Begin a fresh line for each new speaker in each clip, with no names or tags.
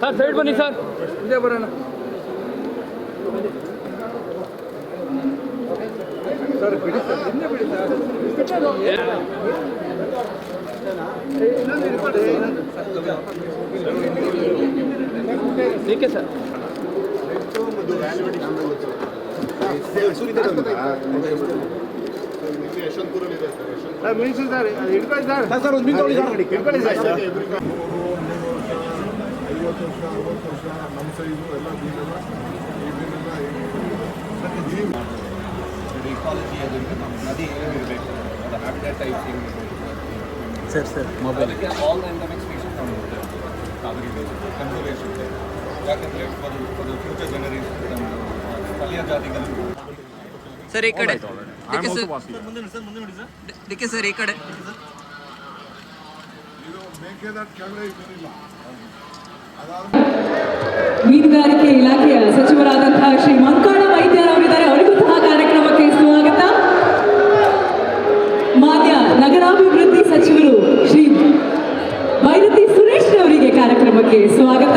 Sir side ಬನ್ನಿ sir. ಇದೇ ಬರೋಣ. ಸರ್ ಬಿಡಿ ಸರ್ ಹಿಂದೆ ಬಿಡಿ ಸರ್. ಏಕೆ ಸರ್.
ಐವತ್ತು ವರ್ಷ ಅರವತ್ತು ವರ್ಷ ನಮ್ಮ ಸೈಜು ಎಲ್ಲ ಮೀನೆಲ್ಲ ಈ ಮೀನೆಲ್ಲ ಈ
ಇಕಾಲಜಿ ಅದರಿಂದ ನಮ್ಮ ನದಿ ಏನಿರಬೇಕು ಅದು ಹ್ಯಾಬಿಟೇಟ್ ಟೈಪ್
ಸರ್ ಸರ್.
ಅದಕ್ಕೆ ಆಲ್ ಎಂಡಮಿಕ್ ಸ್ಪೀಷೀಸ್ ನಾವು ಕಾವೇರಿ ಕನ್ಸರ್ವೇಷನ್ ಯಾಕಂದರೆ ಅದು ಅದು ಫ್ಯೂಚರ್ ಜನರೇಷನ್ ನಮ್ಮ ಸ್ಥಳೀಯ ಜಾತಿಗಳು
ಸರ್ ಈ ಕಡೆ ಸರ್ ಸರ್ ಈ ಕಡೆ
ಮೀನುಗಾರಿಕೆ ಇಲಾಖೆಯ ಸಚಿವರಾದಂತಹ ಶ್ರೀ ಮಂಕೋಣ ವೈದ್ಯರವರಿದ್ದಾರೆ ಅವರಿಗೂ ಸಹ ಕಾರ್ಯಕ್ರಮಕ್ಕೆ ಸ್ವಾಗತ. ಮಾನ್ಯ ನಗರಾಭಿವೃದ್ಧಿ ಸಚಿವರು ಶ್ರೀ ಭೈರತಿ ಸುರೇಶ್ ಅವರಿಗೆ ಕಾರ್ಯಕ್ರಮಕ್ಕೆ ಸ್ವಾಗತ.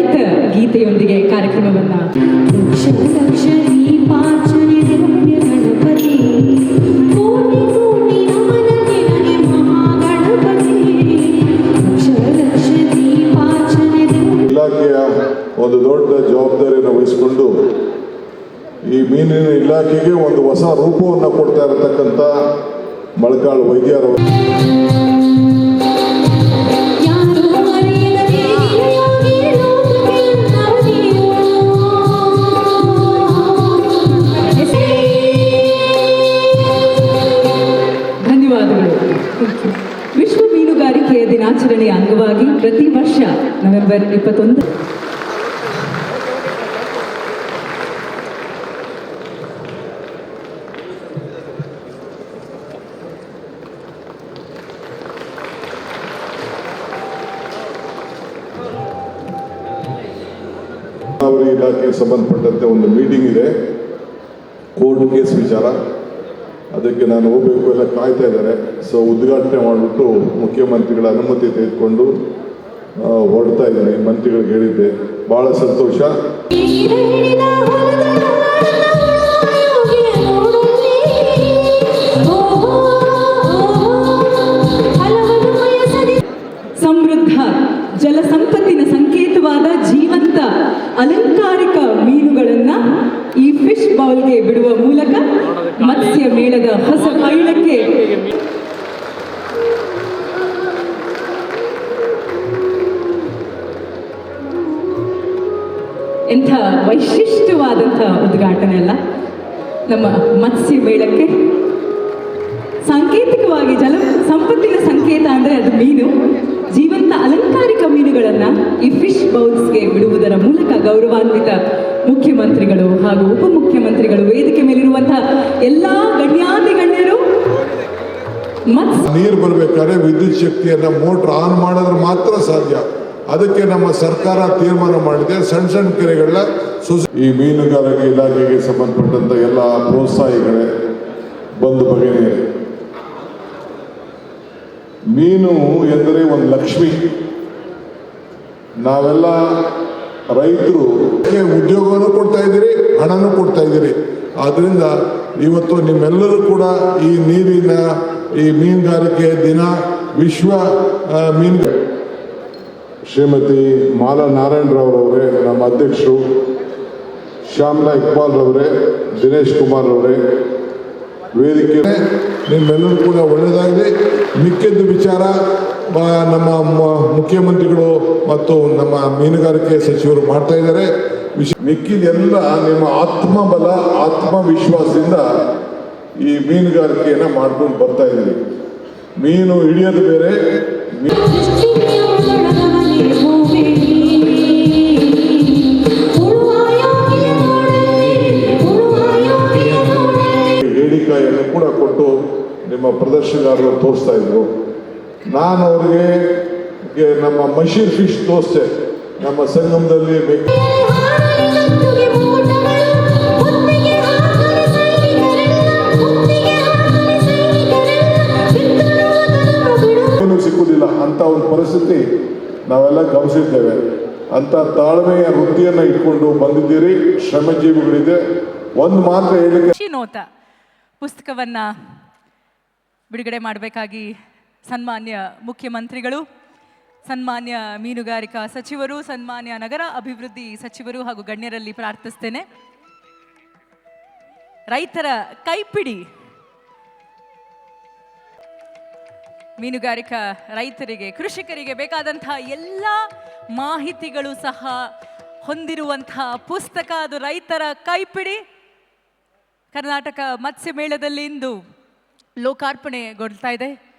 ರೈತ ಗೀತೆಯೊಂದಿಗೆ ಕಾರ್ಯಕ್ರಮವನ್ನ.
ಇಲಾಖೆಗೆ ಸಂಬಂಧಪಟ್ಟಂತೆ ಒಂದು ಮೀಟಿಂಗ್ ಇದೆ. ಕೋರ್ಟ್ ಕೇಸ್ ವಿಚಾರ. ಅದಕ್ಕೆ ನಾನು ಹೋಗಬೇಕು ಎಲ್ಲ ಕಾಯ್ತಾ ಇದ್ದಾರೆ. ಸೊ ಉದ್ಘಾಟನೆ ಮಾಡಿಬಿಟ್ಟು ಮುಖ್ಯಮಂತ್ರಿಗಳ ಅನುಮತಿ ತೆಗೆದುಕೊಂಡು ಹೊರಡ್ತಾ ಇದ್ದೀನಿ ಮಂತ್ರಿಗಳಿಗೆ ಹೇಳಿದ್ದೆ. ಭಾಳ ಸಂತೋಷ.
ಮೇಳದ ಹೊಸ ಪಯಣಕ್ಕೆ ಎಂಥ ವೈಶಿಷ್ಟ್ಯವಾದಂಥ ಉದ್ಘಾಟನೆ ಅಲ್ಲ? ನಮ್ಮ ಮತ್ಸ್ಯ ಮೇಳಕ್ಕೆ. ಸಾಂಕೇತಿಕವಾಗಿ ಜಲ ಸಂಪತ್ತಿನ ಸಂಕೇತ ಅಂದರೆ ಅದು ಮೀನು. ಜೀವಂತ ಅಲಂಕಾರಿಕ ಮೀನುಗಳನ್ನು ಈ ಫಿಶ್ ಬೌಲ್ಸ್ಗೆ ಬಿಡುವುದರ ಮೂಲಕ ಗೌರವಾನ್ವಿತ ಮುಖ್ಯಮಂತ್ರಿಗಳು ಹಾಗೂ ಉಪಮುಖ್ಯಮಂತ್ರಿಗಳು ವೇದಿಕೆ ಮೇಲಿರುವಂತಹ ಎಲ್ಲಾ ಗಣ್ಯಾತಿ ಗಣ್ಯರು
ನೀರು ಬರಬೇಕಾದ್ರೆ ವಿದ್ಯುತ್ ಶಕ್ತಿಯನ್ನ ಮೋಟ್ರ್ ಆನ್ ಮಾಡಿದ್ರೆ ಮಾತ್ರ ಸಾಧ್ಯ. ಅದಕ್ಕೆ ನಮ್ಮ ಸರ್ಕಾರ ತೀರ್ಮಾನ ಮಾಡಿದೆ. ಸಣ್ಣ ಸಣ್ಣ ಕೆರೆಗಳನ್ನ ಈ ಮೀನುಗಾರಿಕೆ ಇಲಾಖೆಗೆ ಸಂಬಂಧಪಟ್ಟಂತ ಎಲ್ಲ ಪ್ರೋತ್ಸಾಹಿಗಳೇ ಬಂದು ಬಗೆನೇ ಮೀನು ಎಂದರೆ ಒಂದು ಲಕ್ಷ್ಮಿ. ನಾವೆಲ್ಲ ರೈತರು ಉದ್ಯೋಗವನ್ನು ಕೊಡ್ತಾ ಇದ್ದೀರಿ, ಹಣನೂ ಕೊಡ್ತಾ ಇದ್ದೀರಿ. ಆದ್ರಿಂದ ಇವತ್ತು ನಿಮ್ಮೆಲ್ಲರೂ ಕೂಡ ಈ ನೀರಿನ, ಈ ಮೀನುಗಾರಿಕೆ ದಿನ ವಿಶ್ವ ಮೀನ್ ಶ್ರೀಮತಿ ಮಾಲಾ ನಾರಾಯಣರಾವ್ರವರೇ, ನಮ್ಮ ಅಧ್ಯಕ್ಷರು ಶ್ಯಾಮ್ಲಾ ಇಕ್ಬಾಲ್ ಅವರೇ ದಿನೇಶ್ ಕುಮಾರ್ ಅವರೇ ವೇದಿಕೆ ನಿಮ್ಮೆಲ್ಲರೂ ಕೂಡ ಒಳ್ಳೆಯದಾಗಲಿ. ಮಿಕ್ಕಿದ್ದು ವಿಚಾರ ನಮ್ಮ ಮುಖ್ಯಮಂತ್ರಿಗಳು ಮತ್ತು ನಮ್ಮ ಮೀನುಗಾರಿಕೆ ಸಚಿವರು ಮಾಡ್ತಾ ಇದ್ದಾರೆ ಮಿಕ್ಕಿದೆಲ್ಲ ನಿಮ್ಮ ಆತ್ಮಬಲ ಆತ್ಮವಿಶ್ವಾಸದಿಂದ ಈ ಮೀನುಗಾರಿಕೆಯನ್ನು ಮಾಡ್ಕೊಂಡು ಬರ್ತಾ ಇದ್ದೀವಿ ಮೀನು ಹಿಡಿಯೋದು ಬೇರೆ ಹೇಳಿಕಾಯನ್ನು ಕೂಡ ಕೊಟ್ಟು ನಿಮ್ಮ ಪ್ರದರ್ಶನಗಾರರು ತೋರಿಸ್ತಾ ಇದ್ರು ನಾನು ಅವ್ರಿಗೆ ನಮ್ಮ ಮಶೀರ್ ಫಿಶ್ ದೋಸೆ, ನಮ್ಮ ಸಂಗಮದಲ್ಲಿ ಸಿಕ್ಕುದಿಲ್ಲ. ಅಂತ ಒಂದು ಪರಿಸ್ಥಿತಿ ನಾವೆಲ್ಲ ಗಮನಿಸಿದ್ದೇವೆ. ಅಂತ ತಾಳ್ಮೆಯ ವೃತ್ತಿಯನ್ನು ಇಟ್ಕೊಂಡು ಬಂದಿದ್ದೀರಿ. ಶ್ರಮಜೀವಿಗಳಿದೆ. ಒಂದು ಮಾತ್ರ ಹೇಳಿಕೆ
ನೋತ ಪುಸ್ತಕವನ್ನು ಬಿಡುಗಡೆ ಮಾಡಬೇಕಾಗಿ ಸನ್ಮಾನ್ಯ ಮುಖ್ಯಮಂತ್ರಿಗಳು, ಸನ್ಮಾನ್ಯ ಮೀನುಗಾರಿಕಾ ಸಚಿವರು, ಸನ್ಮಾನ್ಯ ನಗರ ಅಭಿವೃದ್ಧಿ ಸಚಿವರು ಹಾಗೂ ಗಣ್ಯರಲ್ಲಿ ಪ್ರಾರ್ಥಿಸ್ತೇನೆ. ರೈತರ ಕೈಪಿಡಿ. ಮೀನುಗಾರಿಕಾ ರೈತರಿಗೆ, ಕೃಷಿಕರಿಗೆ ಬೇಕಾದಂತಹ ಎಲ್ಲ ಮಾಹಿತಿಗಳು ಸಹ ಹೊಂದಿರುವಂತಹ ಪುಸ್ತಕ ಅದು ರೈತರ ಕೈಪಿಡಿ. ಕರ್ನಾಟಕ ಮತ್ಸ್ಯ ಮೇಳದಲ್ಲಿ ಇಂದು ಲೋಕಾರ್ಪಣೆಗೊಳ್ತಾ ಇದೆ.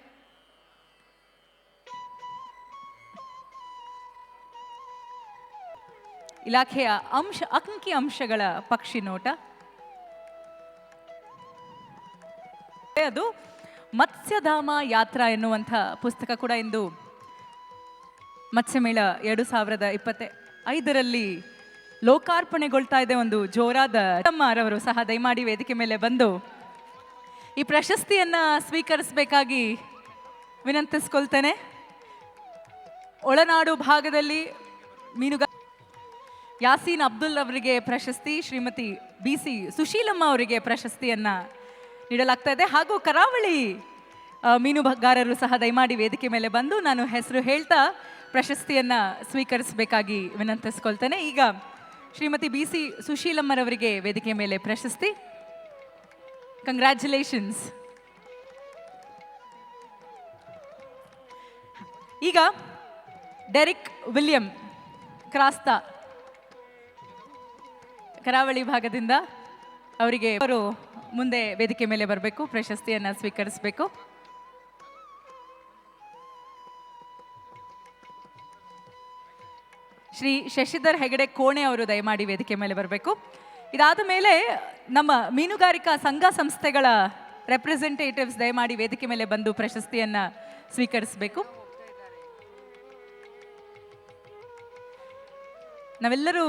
ಇಲಾಖೆಯ ಅಂಶ ಅಂಕಿ ಅಂಶಗಳ ಪಕ್ಷಿ ನೋಟ. ಅದು ಮತ್ಸ್ಯಧಾಮ ಯಾತ್ರಾ ಎನ್ನುವಂಥ ಪುಸ್ತಕ ಕೂಡ ಇಂದು ಮತ್ಸ್ಯಮೇಳ ಎರಡು ಸಾವಿರದ ಇಪ್ಪತ್ತ ಐದರಲ್ಲಿ ಲೋಕಾರ್ಪಣೆಗೊಳ್ತಾ ಇದೆ ಒಂದು ಜೋರಾದ ತಮ್ಮರವರು ಸಹ ದಯಮಾಡಿ ವೇದಿಕೆ ಮೇಲೆ ಬಂದು ಈ ಪ್ರಶಸ್ತಿಯನ್ನ ಸ್ವೀಕರಿಸಬೇಕಾಗಿ ವಿನಂತಿಸ್ಕೊಳ್ತೇನೆ. ಒಳನಾಡು ಭಾಗದಲ್ಲಿ ಮೀನುಗಾ ಯಾಸೀನ್ ಅಬ್ದುಲ್ ಅವರಿಗೆ ಪ್ರಶಸ್ತಿ, ಶ್ರೀಮತಿ ಬಿ ಸಿ ಸುಶೀಲಮ್ಮ ಅವರಿಗೆ ಪ್ರಶಸ್ತಿಯನ್ನ ನೀಡಲಾಗ್ತಾ ಇದೆ. ಹಾಗೂ ಕರಾವಳಿ ಮೀನು ಮೀನುಗಾರರು ಸಹ ದಯಮಾಡಿ ವೇದಿಕೆ ಮೇಲೆ ಬಂದು ನಾನು ಹೆಸರು ಹೇಳ್ತಾ ಪ್ರಶಸ್ತಿಯನ್ನ ಸ್ವೀಕರಿಸಬೇಕಾಗಿ ವಿನಂತಿಸ್ಕೊಳ್ತೇನೆ. ಈಗ ಶ್ರೀಮತಿ ಬಿ ಸಿ ಸುಶೀಲಮ್ಮರವರಿಗೆ ವೇದಿಕೆ ಮೇಲೆ ಪ್ರಶಸ್ತಿ. ಕಂಗ್ರ್ಯಾಚುಲೇಷನ್ಸ್ ಈಗ ಡೆರಿಕ್ ವಿಲಿಯಂ ಕ್ರಾಸ್ತಾ ಕರಾವಳಿ ಭಾಗದಿಂದ ಅವರಿಗೆ ಅವರು ಮುಂದೆ ವೇದಿಕೆ ಮೇಲೆ ಬರಬೇಕು, ಪ್ರಶಸ್ತಿಯನ್ನು ಸ್ವೀಕರಿಸಬೇಕು. ಶ್ರೀ ಶಶಿಧರ್ ಹೆಗಡೆ ಕೋಣೆ ಅವರು ದಯಮಾಡಿ ವೇದಿಕೆ ಮೇಲೆ ಬರಬೇಕು. ಇದಾದ ಮೇಲೆ ನಮ್ಮ ಮೀನುಗಾರಿಕಾ ಸಂಘ ಸಂಸ್ಥೆಗಳ ರೆಪ್ರೆಸೆಂಟೇಟಿವ್ಸ್ ದಯಮಾಡಿ ವೇದಿಕೆ ಮೇಲೆ ಬಂದು ಪ್ರಶಸ್ತಿಯನ್ನು ಸ್ವೀಕರಿಸಬೇಕು. ನಾವೆಲ್ಲರೂ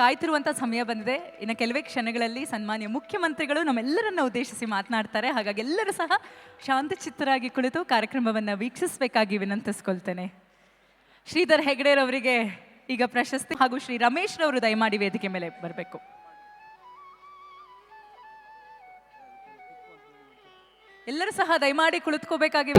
ಕಾಯ್ತಿರುವಂಥ ಸಮಯ ಬಂದಿದೆ. ಇನ್ನು ಕೆಲವೇ ಕ್ಷಣಗಳಲ್ಲಿ ಸನ್ಮಾನ್ಯ ಮುಖ್ಯಮಂತ್ರಿಗಳು ನಮ್ಮೆಲ್ಲರನ್ನ ಉದ್ದೇಶಿಸಿ ಮಾತನಾಡ್ತಾರೆ. ಹಾಗಾಗಿ ಎಲ್ಲರೂ ಸಹ ಶಾಂತಚಿತ್ತರಾಗಿ ಕುಳಿತು ಕಾರ್ಯಕ್ರಮವನ್ನು ವೀಕ್ಷಿಸಬೇಕಾಗಿ ವಿನಂತಿಸ್ಕೊಳ್ತೇನೆ. ಶ್ರೀಧರ್ ಹೆಗ್ಡೆರವರಿಗೆ ಈಗ ಪ್ರಶಸ್ತಿ ಹಾಗೂ ಶ್ರೀ ರಮೇಶ್ ರವರು ದಯಮಾಡಿ ವೇದಿಕೆ ಮೇಲೆ ಬರಬೇಕು. ಎಲ್ಲರೂ ಸಹ ದಯಮಾಡಿ ಕುಳಿತುಕೋಬೇಕಾಗಿ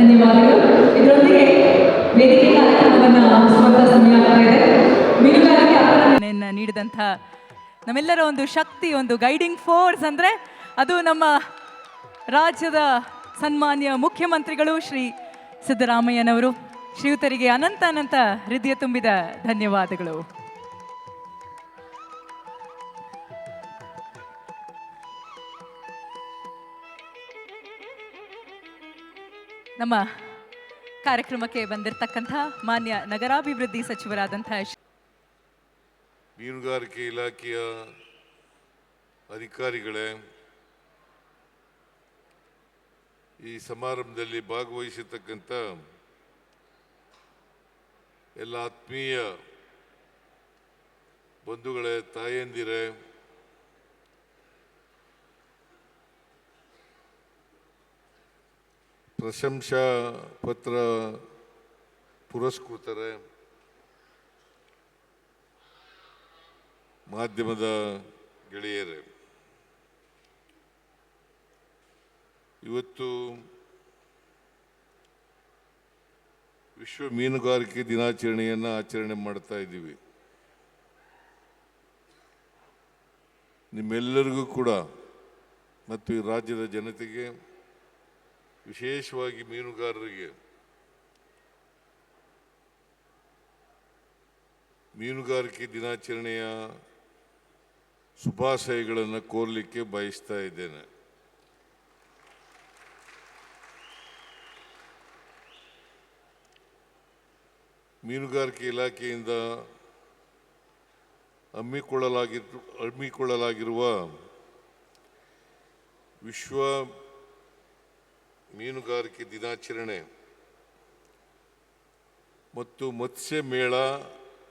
ಧನ್ಯವಾದಗಳು. ಇದರೊಂದಿಗೆ ವೇದಿಕೆ ಕಾರ್ಯಕ್ರಮವನ್ನು ಆರಂಭಿಸುವಂತಹ ಸಮಯ ಆಗ್ತಾ ಇದೆ. ನೀಡಿದಂಥ ನಮ್ಮೆಲ್ಲರ ಒಂದು ಶಕ್ತಿ, ಒಂದು ಗೈಡಿಂಗ್ ಫೋರ್ಸ್ ಅಂದರೆ ಅದು ನಮ್ಮ ರಾಜ್ಯದ ಸನ್ಮಾನ್ಯ ಮುಖ್ಯಮಂತ್ರಿಗಳು ಶ್ರೀ ಸಿದ್ದರಾಮಯ್ಯನವರು. ಶ್ರೀಯುತರಿಗೆ ಅನಂತ ಅನಂತ ಹೃದಯ ತುಂಬಿದ ಧನ್ಯವಾದಗಳು. ನಮ್ಮ ಕಾರ್ಯಕ್ರಮಕ್ಕೆ ಬಂದಿರತಕ್ಕಂಥ ಮಾನ್ಯ ನಗರಾಭಿವೃದ್ಧಿ ಸಚಿವರಾದಂತಹ
ಮೀನುಗಾರಿಕೆ ಇಲಾಖೆಯ ಅಧಿಕಾರಿಗಳೇ, ಈ ಸಮಾರಂಭದಲ್ಲಿ ಭಾಗವಹಿಸಿರ್ತಕ್ಕಂಥ ಎಲ್ಲ ಆತ್ಮೀಯ ಬಂಧುಗಳೇ, ತಾಯಂದಿರೇ ಪ್ರಶಂಸಾ ಪತ್ರ ಪುರಸ್ಕೃತರೆ. ಮಾಧ್ಯಮದ ಗೆಳೆಯರೇ. ಇವತ್ತು ವಿಶ್ವ ಮೀನುಗಾರಿಕೆ ದಿನಾಚರಣೆಯನ್ನು ಆಚರಣೆ ಮಾಡ್ತಾ ಇದ್ದೀವಿ. ನಿಮ್ಮೆಲ್ಲರಿಗೂ ಕೂಡ ಮತ್ತು ಈ ರಾಜ್ಯದ ಜನತೆಗೆ ವಿಶೇಷವಾಗಿ ಮೀನುಗಾರರಿಗೆ ಮೀನುಗಾರಿಕೆ ದಿನಾಚರಣೆಯ ಶುಭಾಶಯಗಳನ್ನು ಕೋರಲಿಕ್ಕೆ ಬಯಸ್ತಾ ಇದ್ದೇನೆ. ಮೀನುಗಾರಿಕೆ ಇಲಾಖೆಯಿಂದ ಹಮ್ಮಿಕೊಳ್ಳಲಾಗಿ ಹಮ್ಮಿಕೊಳ್ಳಲಾಗಿರುವ ವಿಶ್ವ ಮೀನುಗಾರಿಕೆ ದಿನಾಚರಣೆ ಮತ್ತು ಮತ್ಸ್ಯ ಮೇಳ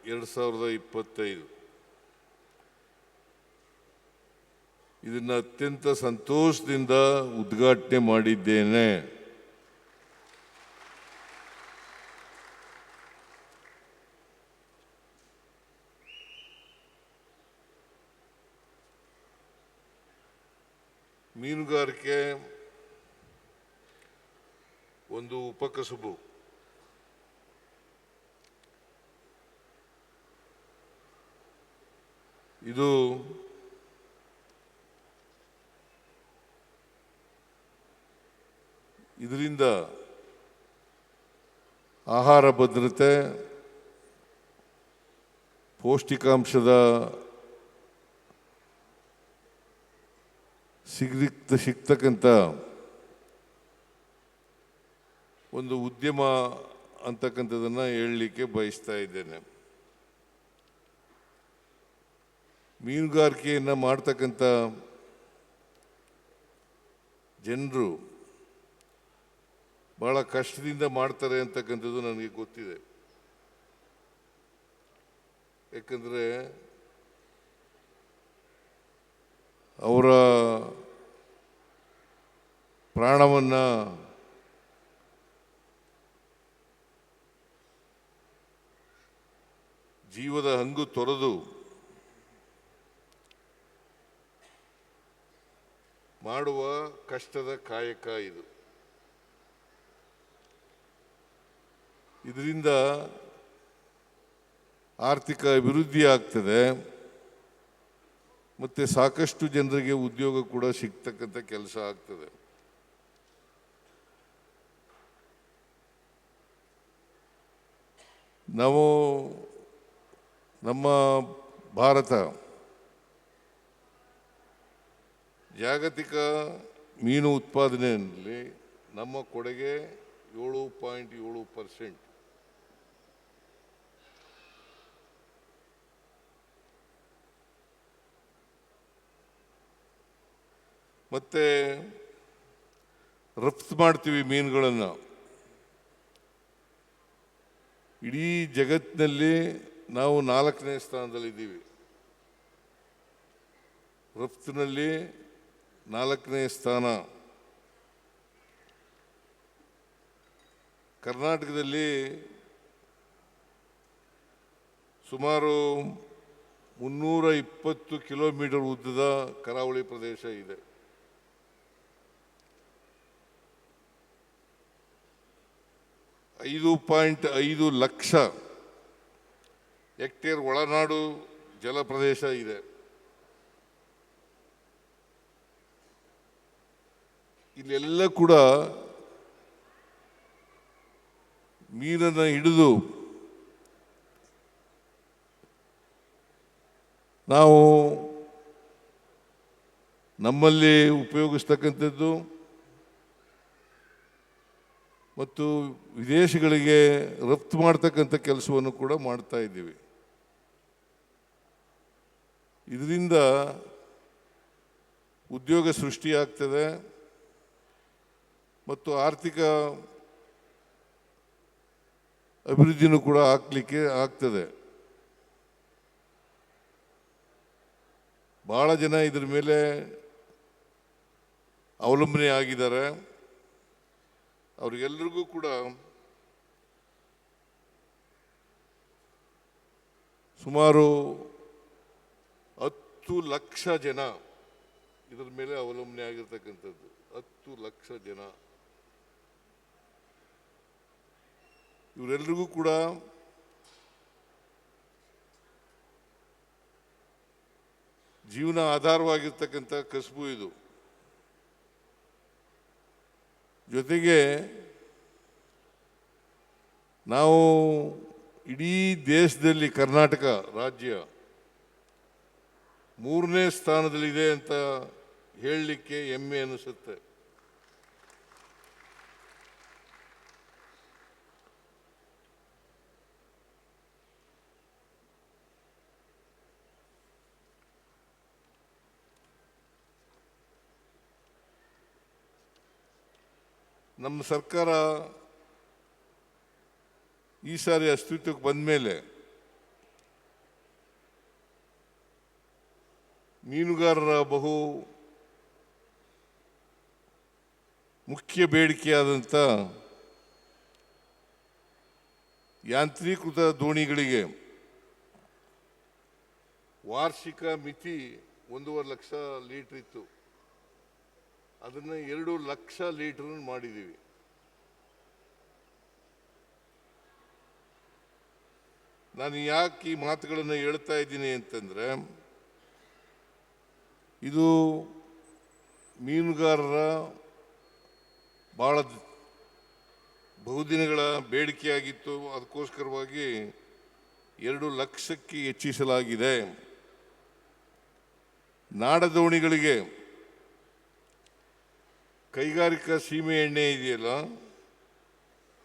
ಎರಡು ಸಾವಿರದ ಇಪ್ಪತ್ತೈದು. ಇದನ್ನು ಅತ್ಯಂತ ಸಂತೋಷದಿಂದ ಉದ್ಘಾಟನೆ ಮಾಡಿದ್ದೇನೆ. ಮೀನುಗಾರಿಕೆ ಒಂದು ಉಪಕಸುಬು ಇದು ಇದರಿಂದ ಆಹಾರ ಭದ್ರತೆ ಪೌಷ್ಟಿಕಾಂಶದ ಸಿಗ್ಲಿಕ್ ಸಿಗ್ತಕ್ಕಂಥ ಒಂದು ಉದ್ಯಮ ಅಂತಕ್ಕಂಥದ್ದನ್ನು ಹೇಳಲಿಕ್ಕೆ ಬಯಸ್ತಾ ಇದ್ದೇನೆ. ಮೀನುಗಾರಿಕೆಯನ್ನು ಮಾಡ್ತಕ್ಕಂಥ ಜನರು ಬಹಳ ಕಷ್ಟದಿಂದ ಮಾಡ್ತಾರೆ ಅಂತಕ್ಕಂಥದ್ದು ನನಗೆ ಗೊತ್ತಿದೆ. ಯಾಕಂದರೆ ಅವರ ಪ್ರಾಣವನ್ನು ಜೀವದ ಹಂಗು ತೊರೆದು ಮಾಡುವ ಕಷ್ಟದ ಕಾಯಕ ಇದು. ಇದರಿಂದ ಆರ್ಥಿಕ ಅಭಿವೃದ್ಧಿ ಆಗ್ತದೆ. ಮತ್ತು ಸಾಕಷ್ಟು ಜನರಿಗೆ ಉದ್ಯೋಗ ಕೂಡ ಸಿಗ್ತಕ್ಕಂಥ ಕೆಲಸ ಆಗ್ತದೆ. ನಾವು ನಮ್ಮ ಭಾರತ ಜಾಗತಿಕ ಮೀನು ಉತ್ಪಾದನೆಯಲ್ಲಿ ನಮ್ಮ ಕೊಡುಗೆ ಏಳು ಪಾಯಿಂಟ್ ಏಳು ಪರ್ಸೆಂಟ್. ಮತ್ತೆ ರಫ್ತು ಮಾಡ್ತೀವಿ ಮೀನುಗಳನ್ನು. ಇಡೀ ಜಗತ್ತಿನಲ್ಲಿ ನಾವು ನಾಲ್ಕನೇ ಸ್ಥಾನದಲ್ಲಿದ್ದೀವಿ. ರಫ್ತಿನಲ್ಲಿ ನಾಲ್ಕನೇ ಸ್ಥಾನ. ಕರ್ನಾಟಕದಲ್ಲಿ ಸುಮಾರು ಮುನ್ನೂರ ಇಪ್ಪತ್ತು ಕಿಲೋಮೀಟರ್ ಉದ್ದದ ಕರಾವಳಿ ಪ್ರದೇಶ ಇದೆ. ಐದು ಪಾಯಿಂಟ್ ಐದು ಲಕ್ಷ ಹೆಕ್ಟೇರ್ ಒಳನಾಡು ಜಲಪ್ರದೇಶ ಇದೆ. ಇಲ್ಲೆಲ್ಲ ಕೂಡ ಮೀನನ್ನು ಹಿಡಿದು ನಾವು ನಮ್ಮಲ್ಲಿ ಉಪಯೋಗಿಸ್ತಕ್ಕಂಥದ್ದು ಮತ್ತು ವಿದೇಶಗಳಿಗೆ ರಫ್ತು ಮಾಡ್ತಕ್ಕಂಥ ಕೆಲಸವನ್ನು ಕೂಡ ಮಾಡ್ತಾ ಇದ್ದೀವಿ. ಇದರಿಂದ ಉದ್ಯೋಗ ಸೃಷ್ಟಿಯಾಗ್ತದೆ ಮತ್ತು ಆರ್ಥಿಕ ಅಭಿವೃದ್ಧಿನೂ ಕೂಡ ಆಗ್ಲಿಕ್ಕೆ ಆಗ್ತದೆ. ಭಾಳ ಜನ ಇದ್ರ ಮೇಲೆ ಅವಲಂಬನೆ ಆಗಿದ್ದಾರೆ. ಅವ್ರಿಗೆಲ್ರಿಗೂ ಕೂಡ ಸುಮಾರು ಹತ್ತು ಲಕ್ಷ ಜನ, ಇದರ ಮೇಲೆ ಅವಲಂಬನೆ ಆಗಿರ್ತಕ್ಕಂಥದ್ದು, ಹತ್ತು ಲಕ್ಷ ಜನ. ಇವರೆಲ್ಲರಿಗೂ ಕೂಡ ಜೀವನ ಆಧಾರವಾಗಿರ್ತಕ್ಕಂಥ ಕಸಬು ಇದು. ಜೊತೆಗೆ ನಾವು ಇಡೀ ದೇಶದಲ್ಲಿ ಕರ್ನಾಟಕ ರಾಜ್ಯ ಮೂರನೇ ಸ್ಥಾನದಲ್ಲಿದೆ ಅಂತ ಹೇಳಲಿಕ್ಕೆ ಹೆಮ್ಮೆ ಅನಿಸುತ್ತೆ. ನಮ್ಮ ಸರ್ಕಾರ ಈ ಸಾರಿ ಅಸ್ತಿತ್ವಕ್ಕೆ ಬಂದ ಮೇಲೆ ಮೀನುಗಾರರ ಬಹು ಮುಖ್ಯ ಬೇಡಿಕೆಯಾದಂಥ ಯಾಂತ್ರೀಕೃತ ದೋಣಿಗಳಿಗೆ ವಾರ್ಷಿಕ ಮಿತಿ ಒಂದೂವರೆ ಲಕ್ಷ ಲೀಟರ್ ಇತ್ತು. ಅದನ್ನು ಎರಡು ಲಕ್ಷ ಲೀಟರ್ ಮಾಡಿದ್ದೀವಿ. ನಾನು ಯಾಕೆ ಈ ಮಾತುಗಳನ್ನು ಹೇಳ್ತಾ ಇದ್ದೀನಿ ಅಂತಂದ್ರೆ ಇದು ಮೀನುಗಾರರ ಭಾಳ ಬಹುದಿನಗಳ ಬೇಡಿಕೆಯಾಗಿತ್ತು. ಅದಕ್ಕೋಸ್ಕರವಾಗಿ ಎರಡು ಲಕ್ಷಕ್ಕೆ ಹೆಚ್ಚಿಸಲಾಗಿದೆ. ನಾಡದೋಣಿಗಳಿಗೆ ಕೈಗಾರಿಕಾ ಸೀಮೆ ಎಣ್ಣೆ ಇದೆಯಲ್ಲ,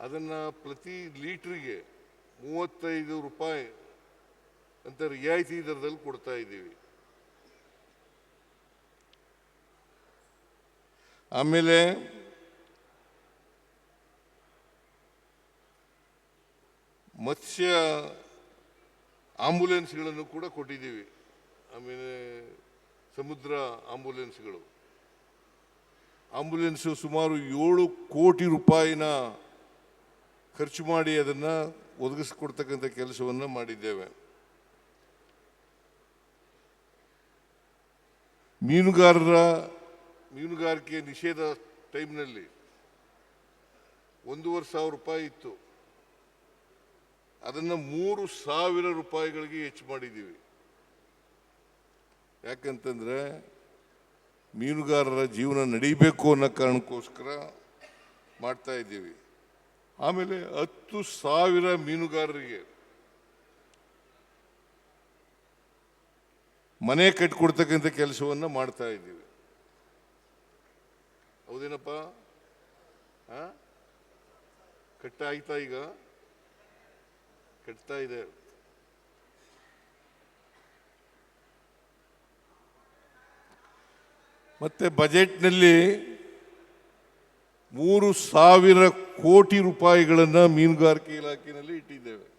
ಅದನ್ನು ಪ್ರತಿ ಲೀಟ್ರಿಗೆ ಮೂವತ್ತೈದು ರೂಪಾಯಿ ಅಂತ ರಿಯಾಯಿತಿ ದರದಲ್ಲಿ ಕೊಡ್ತಾ ಇದ್ದೀವಿ. ಆಮೇಲೆ ಮತ್ಸ್ಯ ಆಂಬುಲೆನ್ಸ್ಗಳನ್ನು ಕೂಡ ಕೊಟ್ಟಿದ್ದೀವಿ. ಆಮೇಲೆ ಸಮುದ್ರ ಆಂಬುಲೆನ್ಸ್ಗಳು. ಆಂಬುಲೆನ್ಸ್ ಸುಮಾರು ಏಳು ಕೋಟಿ ರೂಪಾಯಿನ ಖರ್ಚು ಮಾಡಿ ಅದನ್ನು ಒದಗಿಸಿಕೊಡ್ತಕ್ಕಂಥ ಕೆಲಸವನ್ನು ಮಾಡಿದ್ದೇವೆ. ಮೀನುಗಾರರ ಮೀನುಗಾರಿಕೆ ನಿಷೇಧ ಟೈಮ್ನಲ್ಲಿ ಒಂದೂವರೆ ಸಾವಿರ ರೂಪಾಯಿ ಇತ್ತು. ಅದನ್ನು ಮೂರು ಸಾವಿರ ರೂಪಾಯಿಗಳಿಗೆ ಹೆಚ್ಚು ಮಾಡಿದ್ದೀವಿ. ಯಾಕಂತಂದರೆ ಮೀನುಗಾರರ ಜೀವನ ನಡೀಬೇಕು ಅನ್ನೋ ಕಾರಣಕ್ಕೋಸ್ಕರ ಮಾಡ್ತಾ ಇದ್ದೀವಿ. ಆಮೇಲೆ ಹತ್ತು ಸಾವಿರ ಮೀನುಗಾರರಿಗೆ ಮನೆ ಕಟ್ಟಿಕೊಡ್ತಕ್ಕಂಥ ಕೆಲಸವನ್ನು ಮಾಡ್ತಾ ಇದ್ದೀವಿ. ಹೌದೇನಪ್ಪ? ಆ? ಕಟ್ಟಾಯ್ತಾ ಈಗ? ಕಟ್ತಾ ಇದೆ. ಮತ್ತೆ ಬಜೆಟ್ನಲ್ಲಿ ಮೂರು ಸಾವಿರ ಕೋಟಿ ರೂಪಾಯಿಗಳನ್ನು ಮೀನುಗಾರಿಕೆ ಇಲಾಖೆಯಲ್ಲಿ ಇಟ್ಟಿದ್ದೇವೆ.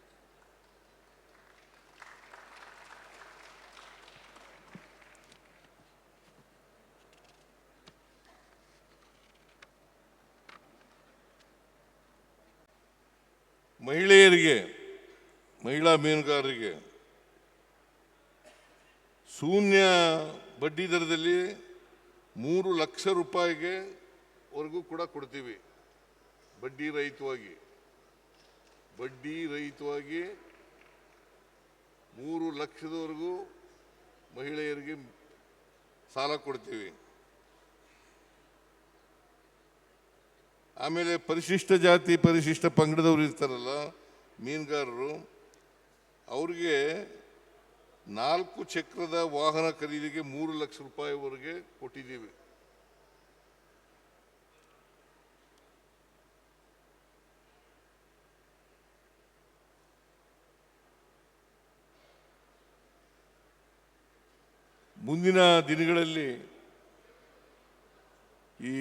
ಮಹಿಳೆಯರಿಗೆ, ಮಹಿಳಾ ಮೀನುಗಾರರಿಗೆ ಶೂನ್ಯ ಬಡ್ಡಿ ದರದಲ್ಲಿ ಮೂರು ಲಕ್ಷ ರೂಪಾಯಿಗೆ ವರೆಗೂ ಕೂಡ ಕೊಡ್ತೀವಿ. ಬಡ್ಡಿ ರಹಿತವಾಗಿ. ಬಡ್ಡಿ ರಹಿತವಾಗಿ ಮೂರು ಲಕ್ಷದವರೆಗೂ ಮಹಿಳೆಯರಿಗೆ ಸಾಲ ಕೊಡ್ತೀವಿ. ಆಮೇಲೆ ಪರಿಶಿಷ್ಟ ಜಾತಿ, ಪರಿಶಿಷ್ಟ ಪಂಗಡದವ್ರು ಇರ್ತಾರಲ್ಲ, ಮೀನುಗಾರರು, ಅವ್ರಿಗೆ ನಾಲ್ಕು ಚಕ್ರದ ವಾಹನ ಖರೀದಿಗೆ ಮೂರು ಲಕ್ಷ ರೂಪಾಯಿವರೆಗೆ ಕೊಟ್ಟಿದ್ದೀವಿ. ಮುಂದಿನ ದಿನಗಳಲ್ಲಿ ಈ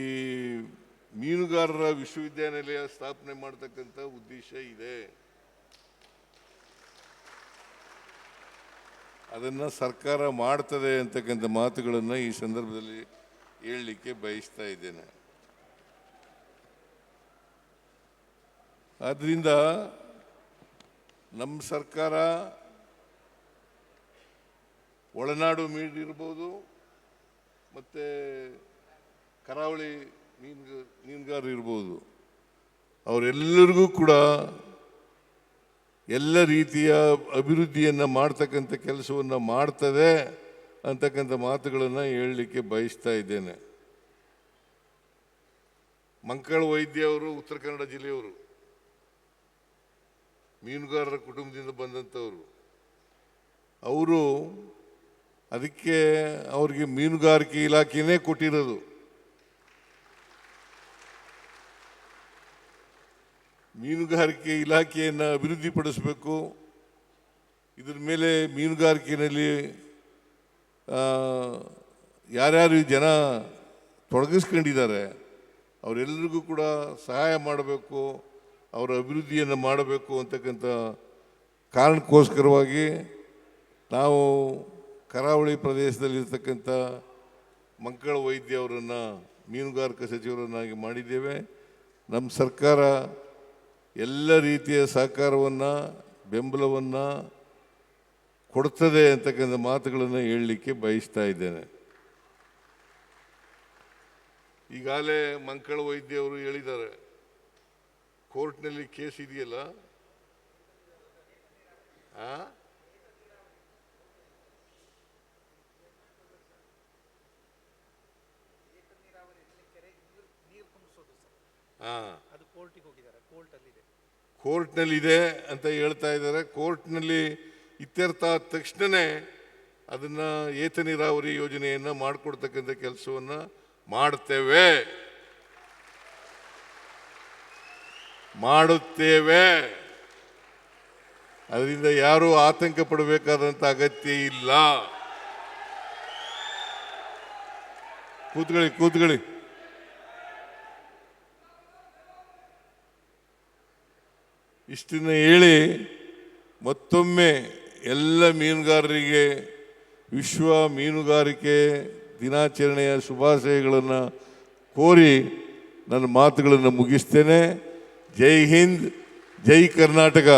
ಮೀನುಗಾರರ ವಿಶ್ವವಿದ್ಯಾನಿಲಯ ಸ್ಥಾಪನೆ ಮಾಡತಕ್ಕಂಥ ಉದ್ದೇಶ ಇದೆ. ಅದನ್ನು ಸರ್ಕಾರ ಮಾಡ್ತದೆ ಅಂತಕ್ಕಂಥ ಮಾತುಗಳನ್ನು ಈ ಸಂದರ್ಭದಲ್ಲಿ ಹೇಳಲಿಕ್ಕೆ ಬಯಸ್ತಾ ಇದ್ದೇನೆ. ಆದ್ದರಿಂದ ನಮ್ಮ ಸರ್ಕಾರ ಒಳನಾಡು ಮೀಡಿರ್ಬೋದು ಮತ್ತು ಕರಾವಳಿ ಮೀನುಗ ಮೀನುಗಾರರು ಇರ್ಬೋದು. ಅವರೆಲ್ಲರಿಗೂ ಕೂಡ ಎಲ್ಲ ರೀತಿಯ ಅಭಿವೃದ್ಧಿಯನ್ನು ಮಾಡ್ತಕ್ಕಂಥ ಕೆಲಸವನ್ನು ಮಾಡ್ತದೆ ಅಂತಕ್ಕಂಥ ಮಾತುಗಳನ್ನು ಹೇಳಲಿಕ್ಕೆ ಬಯಸ್ತಾ ಇದ್ದೇನೆ. ಮಂಕಳ ವೈದ್ಯ ಅವರು ಉತ್ತರ ಕನ್ನಡ ಜಿಲ್ಲೆಯವರು, ಮೀನುಗಾರರ ಕುಟುಂಬದಿಂದ ಬಂದಂಥವರು, ಅವರು ಅದಕ್ಕೆ ಅವರಿಗೆ ಮೀನುಗಾರಿಕೆ ಇಲಾಖೆಯೇ ಕೊಟ್ಟಿರೋದು. ಮೀನುಗಾರಿಕೆ ಇಲಾಖೆಯನ್ನು ಅಭಿವೃದ್ಧಿಪಡಿಸಬೇಕು. ಇದ್ರ ಮೇಲೆ ಮೀನುಗಾರಿಕೆಯಲ್ಲಿ ಯಾರ್ಯಾರು ಜನ ತೊಡಗಿಸ್ಕೊಂಡಿದ್ದಾರೆ ಅವರೆಲ್ಲರಿಗೂ ಕೂಡ ಸಹಾಯ ಮಾಡಬೇಕು, ಅವರ ಅಭಿವೃದ್ಧಿಯನ್ನು ಮಾಡಬೇಕು ಅಂತಕ್ಕಂಥ ಕಾರಣಕ್ಕೋಸ್ಕರವಾಗಿ ನಾವು ಕರಾವಳಿ ಪ್ರದೇಶದಲ್ಲಿರ್ತಕ್ಕಂಥ ಮಂಕಳ ವೈದ್ಯ ಅವರನ್ನು, ಮೀನುಗಾರಿಕೆ ಸಚಿವರನ್ನಾಗಿ ಮಾಡಿದ್ದೇವೆ. ನಮ್ಮ ಸರ್ಕಾರ ಎಲ್ಲ ರೀತಿಯ ಸಹಕಾರವನ್ನು, ಬೆಂಬಲವನ್ನು ಕೊಡ್ತದೆ ಅಂತಕ್ಕಂಥ ಮಾತುಗಳನ್ನು ಹೇಳಲಿಕ್ಕೆ ಬಯಸ್ತಾ ಇದ್ದೇನೆ. ಈಗಾಗಲೇ ಮಂಕಳ ವೈದ್ಯವರು ಹೇಳಿದ್ದಾರೆ, ಕೋರ್ಟ್ನಲ್ಲಿ ಕೇಸ್ ಇದೆಯಲ್ಲ? ಹಾಂ ಕೋರ್ಟ್ನಲ್ಲಿದೆ ಅಂತ ಹೇಳ್ತಾ ಇದ್ದಾರೆ. ಕೋರ್ಟ್ನಲ್ಲಿ ಇತ್ಯರ್ಥ ಆದ ತಕ್ಷಣವೇ ಅದನ್ನು ಏತ ನೀರಾವರಿ ಯೋಜನೆಯನ್ನು ಮಾಡಿಕೊಡ್ತಕ್ಕಂಥ ಕೆಲಸವನ್ನು ಮಾಡ್ತೇವೆ. ಮಾಡುತ್ತೇವೆ. ಅದರಿಂದ ಯಾರೂ ಆತಂಕ ಪಡಬೇಕಾದಂಥ ಅಗತ್ಯ ಇಲ್ಲ. ಕೂತ್ಕೊಳ್ಳಿ ಕೂತ್ಕೊಳ್ಳಿ. ಇಷ್ಟನ್ನು ಹೇಳಿ ಮತ್ತೊಮ್ಮೆ ಎಲ್ಲ ಮೀನುಗಾರರಿಗೆ, ವಿಶ್ವ ಮೀನುಗಾರಿಕೆ ದಿನಾಚರಣೆಯ ಶುಭಾಶಯಗಳನ್ನು ಕೋರಿ ನನ್ನ ಮಾತುಗಳನ್ನು ಮುಗಿಸ್ತೇನೆ. ಜೈ ಹಿಂದ್, ಜೈ ಕರ್ನಾಟಕ.